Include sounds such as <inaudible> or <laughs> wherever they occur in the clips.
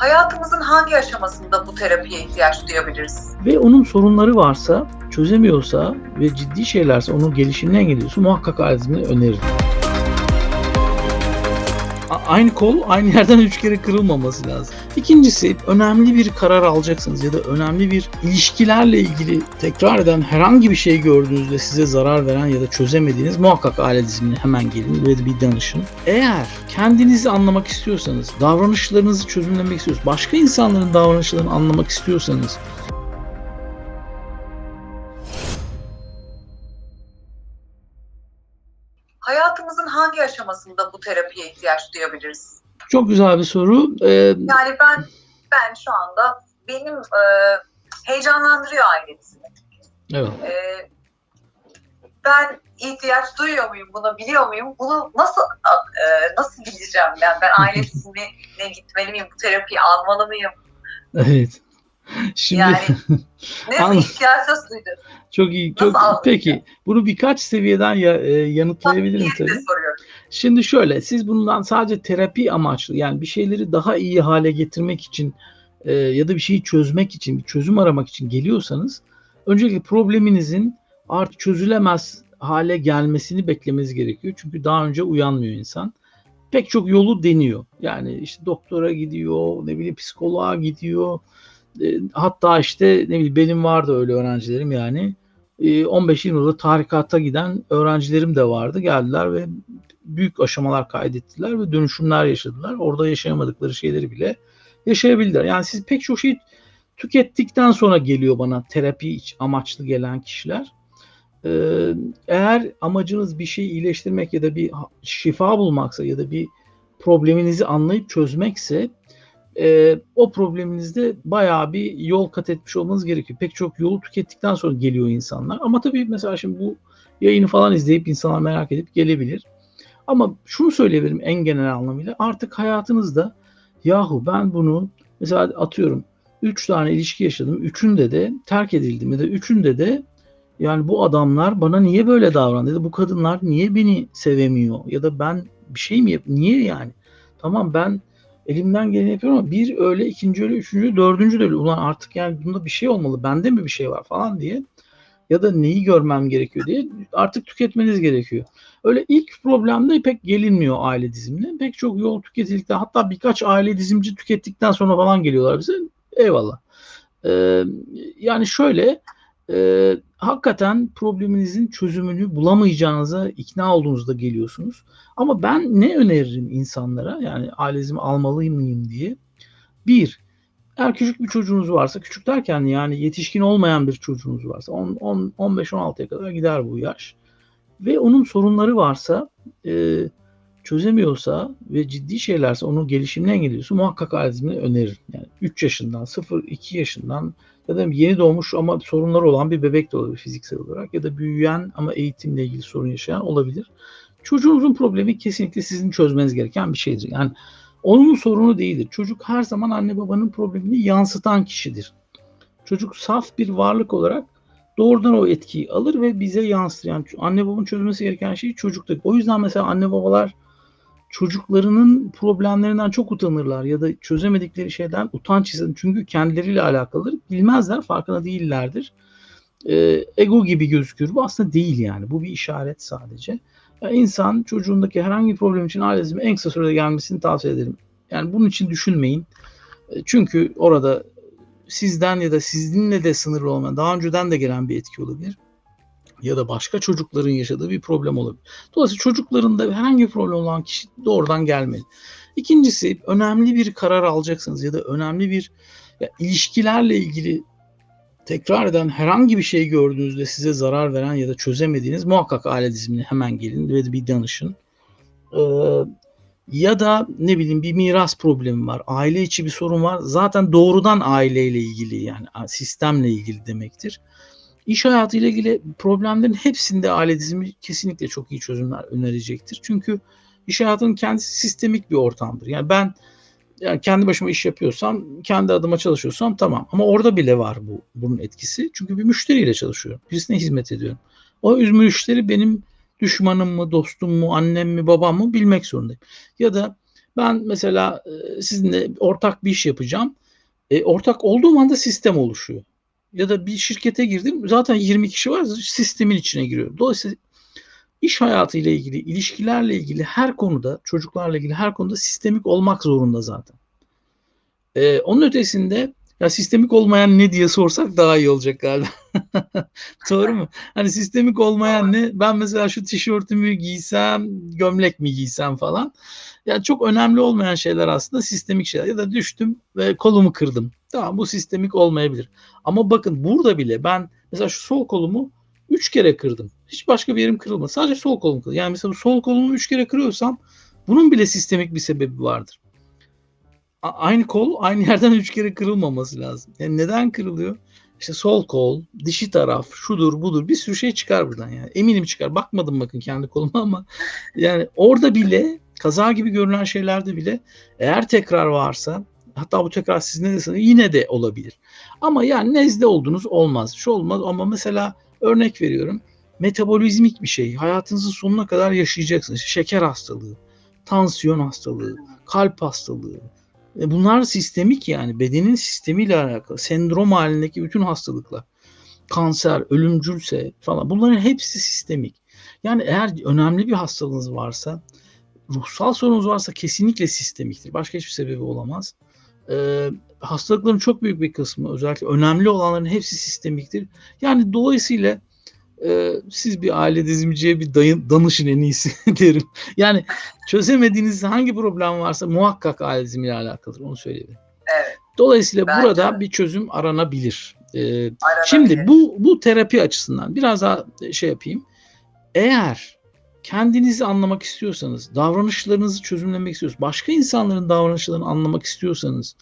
Hayatımızın hangi aşamasında bu terapiye ihtiyaç duyabiliriz? Ve onun sorunları varsa, çözemiyorsa ve ciddi şeylerse onun gelişimini engelliyorsa muhakkak ailesini öneririm. Aynı kol aynı yerden üç kere kırılmaması lazım. İkincisi önemli bir karar alacaksınız ya da önemli bir ilişkilerle ilgili tekrar eden herhangi bir şey gördüğünüzde size zarar veren ya da çözemediğiniz muhakkak aile dizimine hemen gelin ve bir danışın. Eğer kendinizi anlamak istiyorsanız, davranışlarınızı çözümlemek istiyorsanız, başka insanların davranışlarını anlamak istiyorsanız Hayatımızın hangi aşamasında bu terapiye ihtiyaç duyabiliriz? Çok güzel bir soru. Ee, Yani ben ben şu anda benim e, heyecanlandırıyor ailesini. evet. E, ben ihtiyaç duyuyor muyum buna biliyor muyum? Bunu nasıl e, nasıl bileceğim ben? Ben <laughs> ailesine ne gitmeli miyim? Bu terapiyi almalı mıyım? Evet. <laughs> Şimdi Yani <laughs> ne nasıl duydun? çok iyi. Nasıl Çok algılayacağım? peki. Bunu birkaç seviyeden ya, e, yanıtlayabilirim tabii. Şimdi şöyle, siz bundan sadece terapi amaçlı yani bir şeyleri daha iyi hale getirmek için e, ya da bir şeyi çözmek için, bir çözüm aramak için geliyorsanız öncelikle probleminizin artık çözülemez hale gelmesini beklemeniz gerekiyor. Çünkü daha önce uyanmıyor insan. Pek çok yolu deniyor. Yani işte doktora gidiyor, ne bileyim psikoloğa gidiyor. E, hatta işte ne bileyim benim vardı öyle öğrencilerim yani. E, 15-20 yılda tarikata giden öğrencilerim de vardı. Geldiler ve büyük aşamalar kaydettiler ve dönüşümler yaşadılar. Orada yaşayamadıkları şeyleri bile yaşayabildiler. Yani siz pek çok şey tükettikten sonra geliyor bana terapi amaçlı gelen kişiler. Ee, eğer amacınız bir şeyi iyileştirmek ya da bir şifa bulmaksa ya da bir probleminizi anlayıp çözmekse e, o probleminizde bayağı bir yol kat etmiş olmanız gerekiyor. Pek çok yolu tükettikten sonra geliyor insanlar. Ama tabii mesela şimdi bu yayını falan izleyip insanlar merak edip gelebilir. Ama şunu söyleyebilirim en genel anlamıyla artık hayatınızda yahu ben bunu mesela atıyorum 3 tane ilişki yaşadım. Üçünde de terk edildim ya da üçünde de yani bu adamlar bana niye böyle davrandı ya da bu kadınlar niye beni sevemiyor ya da ben bir şey mi yap niye yani? Tamam ben elimden geleni yapıyorum ama bir öyle, ikinci öyle, üçüncü, dördüncü de öyle. Ulan artık yani bunda bir şey olmalı. Bende mi bir şey var falan diye ya da neyi görmem gerekiyor diye artık tüketmeniz gerekiyor. Öyle ilk problemde pek gelinmiyor aile dizimine. Pek çok yol tüketildikten hatta birkaç aile dizimci tükettikten sonra falan geliyorlar bize. Eyvallah. Ee, yani şöyle e, hakikaten probleminizin çözümünü bulamayacağınıza ikna olduğunuzda geliyorsunuz. Ama ben ne öneririm insanlara yani ailezimi almalı mıyım diye. Bir, eğer küçük bir çocuğunuz varsa, küçük derken yani yetişkin olmayan bir çocuğunuz varsa 10, 10, 15-16'ya kadar gider bu yaş. Ve onun sorunları varsa, e, çözemiyorsa ve ciddi şeylerse onun gelişimini engelliyorsa muhakkak ailezimi öneririm. Yani 3 yaşından, 0-2 yaşından ya da yeni doğmuş ama sorunları olan bir bebek de olabilir fiziksel olarak ya da büyüyen ama eğitimle ilgili sorun yaşayan olabilir. Çocuğunuzun problemi kesinlikle sizin çözmeniz gereken bir şeydir. Yani onun sorunu değildir. Çocuk her zaman anne babanın problemini yansıtan kişidir. Çocuk saf bir varlık olarak doğrudan o etkiyi alır ve bize yansıtır. Yani anne babanın çözmesi gereken şey çocuktur. O yüzden mesela anne babalar çocuklarının problemlerinden çok utanırlar ya da çözemedikleri şeyden utanç hisseder. Çünkü kendileriyle alakalıdır. Bilmezler, farkında değillerdir. Ee, ego gibi gözükür. Bu aslında değil yani. Bu bir işaret sadece. Yani insan çocuğundaki herhangi bir problem için ailesine en kısa sürede gelmesini tavsiye ederim. Yani bunun için düşünmeyin. E, Çünkü orada sizden ya da sizinle de sınırlı olmayan, daha önceden de gelen bir etki olabilir. Ya da başka çocukların yaşadığı bir problem olabilir. Dolayısıyla çocuklarında herhangi bir problem olan kişi doğrudan gelmeli. İkincisi önemli bir karar alacaksınız ya da önemli bir ya, ilişkilerle ilgili tekrar eden herhangi bir şey gördüğünüzde size zarar veren ya da çözemediğiniz muhakkak aile dizimine hemen gelin ve bir danışın. Ee, ya da ne bileyim bir miras problemi var, aile içi bir sorun var. Zaten doğrudan aileyle ilgili yani sistemle ilgili demektir. İş hayatıyla ilgili problemlerin hepsinde aile dizimi kesinlikle çok iyi çözümler önerecektir. Çünkü iş hayatının kendisi sistemik bir ortamdır. Yani ben yani kendi başıma iş yapıyorsam, kendi adıma çalışıyorsam tamam. Ama orada bile var bu bunun etkisi. Çünkü bir müşteriyle çalışıyorum. Birisine hizmet ediyorum. O müşteri benim düşmanım mı, dostum mu, annem mi, babam mı bilmek zorundayım. Ya da Ben mesela e, sizinle ortak bir iş yapacağım. E, ortak olduğum anda sistem oluşuyor. Ya da bir şirkete girdim. Zaten 20 kişi var. Sistemin içine giriyorum. Dolayısıyla iş hayatıyla ilgili, ilişkilerle ilgili her konuda, çocuklarla ilgili her konuda sistemik olmak zorunda zaten. E, onun ötesinde ya sistemik olmayan ne diye sorsak daha iyi olacak galiba. <laughs> Doğru mu? Hani sistemik olmayan ne? Ben mesela şu tişörtümü giysem, gömlek mi giysem falan. Yani çok önemli olmayan şeyler aslında sistemik şeyler. Ya da düştüm ve kolumu kırdım. Tamam bu sistemik olmayabilir. Ama bakın burada bile ben mesela şu sol kolumu 3 kere kırdım. Hiç başka bir yerim kırılmadı. Sadece sol kolum kırıldı. Yani mesela sol kolumu 3 kere kırıyorsam bunun bile sistemik bir sebebi vardır. Aynı kol aynı yerden <laughs> 3 kere kırılmaması lazım. Yani neden kırılıyor? İşte sol kol, dişi taraf, şudur budur bir sürü şey çıkar buradan yani. Eminim çıkar. Bakmadım bakın kendi koluma ama <laughs> yani orada bile kaza gibi görünen şeylerde bile eğer tekrar varsa hatta bu tekrar siz ne deseniz yine de olabilir. Ama yani nezle oldunuz olmaz. Şu olmaz ama mesela örnek veriyorum. Metabolizmik bir şey. Hayatınızın sonuna kadar yaşayacaksınız. Şeker hastalığı, tansiyon hastalığı, kalp hastalığı. E bunlar sistemik yani. Bedenin sistemiyle alakalı. Sendrom halindeki bütün hastalıklar. Kanser, ölümcülse falan. Bunların hepsi sistemik. Yani eğer önemli bir hastalığınız varsa, ruhsal sorunuz varsa kesinlikle sistemiktir. Başka hiçbir sebebi olamaz. Ee, hastalıkların çok büyük bir kısmı özellikle önemli olanların hepsi sistemiktir. Yani dolayısıyla e, siz bir aile dizimciye bir dayın, danışın en iyisi <laughs> derim. Yani çözemediğiniz hangi problem varsa muhakkak aile dizimiyle alakalıdır. Onu söyleyebilirim. Evet. Dolayısıyla Bence burada de. bir çözüm aranabilir. Ee, Aranabilir. Şimdi bu bu terapi açısından biraz daha şey yapayım. Eğer kendinizi anlamak istiyorsanız, davranışlarınızı çözümlemek istiyorsanız, başka insanların davranışlarını anlamak istiyorsanız,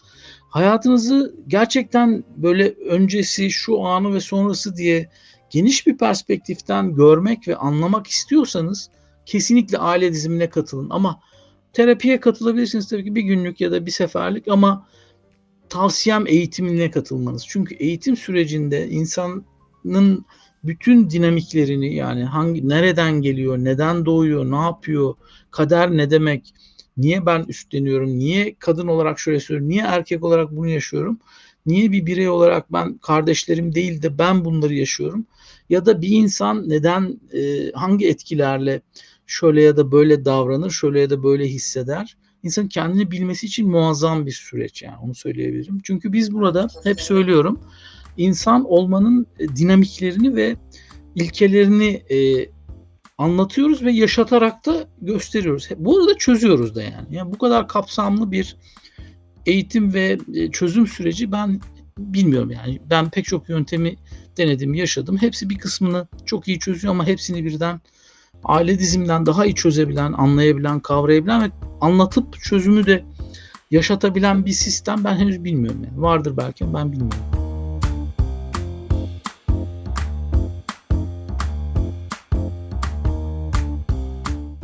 hayatınızı gerçekten böyle öncesi, şu anı ve sonrası diye geniş bir perspektiften görmek ve anlamak istiyorsanız kesinlikle aile dizimine katılın. Ama terapiye katılabilirsiniz tabii ki bir günlük ya da bir seferlik ama tavsiyem eğitimine katılmanız. Çünkü eğitim sürecinde insanın bütün dinamiklerini yani hangi nereden geliyor, neden doğuyor, ne yapıyor, kader ne demek, niye ben üstleniyorum, niye kadın olarak şöyle söylüyorum, niye erkek olarak bunu yaşıyorum, niye bir birey olarak ben kardeşlerim değil de ben bunları yaşıyorum ya da bir insan neden e, hangi etkilerle şöyle ya da böyle davranır, şöyle ya da böyle hisseder. İnsanın kendini bilmesi için muazzam bir süreç yani onu söyleyebilirim. Çünkü biz burada hep söylüyorum insan olmanın e, dinamiklerini ve ilkelerini e, anlatıyoruz ve yaşatarak da gösteriyoruz. Bu arada çözüyoruz da yani. Yani bu kadar kapsamlı bir eğitim ve e, çözüm süreci ben bilmiyorum yani. Ben pek çok yöntemi denedim, yaşadım. Hepsi bir kısmını çok iyi çözüyor ama hepsini birden aile dizimden daha iyi çözebilen, anlayabilen, kavrayabilen ve anlatıp çözümü de yaşatabilen bir sistem ben henüz bilmiyorum yani. Vardır belki ama ben bilmiyorum.